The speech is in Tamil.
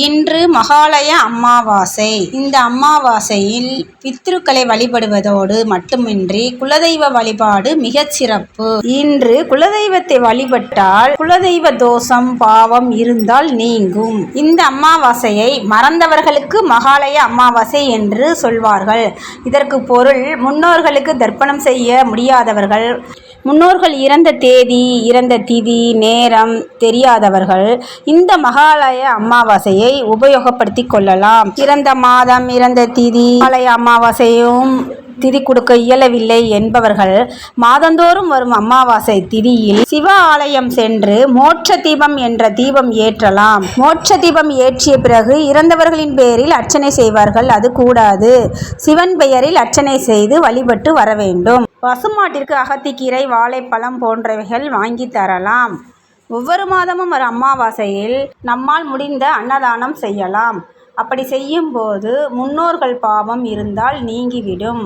இன்று மகாலய அமாவாசை இந்த அமாவாசையில் பித்ருக்களை வழிபடுவதோடு மட்டுமின்றி குலதெய்வ வழிபாடு மிகச் சிறப்பு. இன்று குலதெய்வத்தை வழிபட்டால் குலதெய்வ தோஷம் பாவம் இருந்தால் நீங்கும். இந்த அமாவாசையை மறந்தவர்களுக்கு மகாலய அமாவாசை என்று சொல்வார்கள். இதற்கு பொருள் முன்னோர்களுக்கு தர்ப்பணம் செய்ய முடியாதவர்கள் முன்னோர்கள் இறந்த தேதி இறந்த திதி நேரம் தெரியாதவர்கள். இந்த மகாலய அமாவாசையை உபயோகப்படுத்திக் கொள்ளலாம். இறந்த மாதம் இறந்த திதி பழைய அமாவாசையும் திதி கொடுக்க இயலவில்லை என்பவர்கள் மாதந்தோறும் வரும் அமாவாசை திதியில் சிவ ஆலயம் சென்று மோட்ச தீபம் என்ற தீபம் ஏற்றலாம். மோட்ச தீபம் ஏற்றிய பிறகு இறந்தவர்களின் பெயரில் அர்ச்சனை செய்வார்கள். அது கூடாது. சிவன் பெயரில் அர்ச்சனை செய்து வழிபட்டு வர வேண்டும். பசுமாட்டிற்கு அகத்திக்கீரை வாழைப்பழம் போன்றவைகள் வாங்கி தரலாம். ஒவ்வொரு மாதமும் ஒரு அமாவாசையில் நம்மால் முடிந்த அன்னதானம் செய்யலாம். அப்படி செய்யும்போது முன்னோர்கள் பாவம் இருந்தால் நீங்கிவிடும்.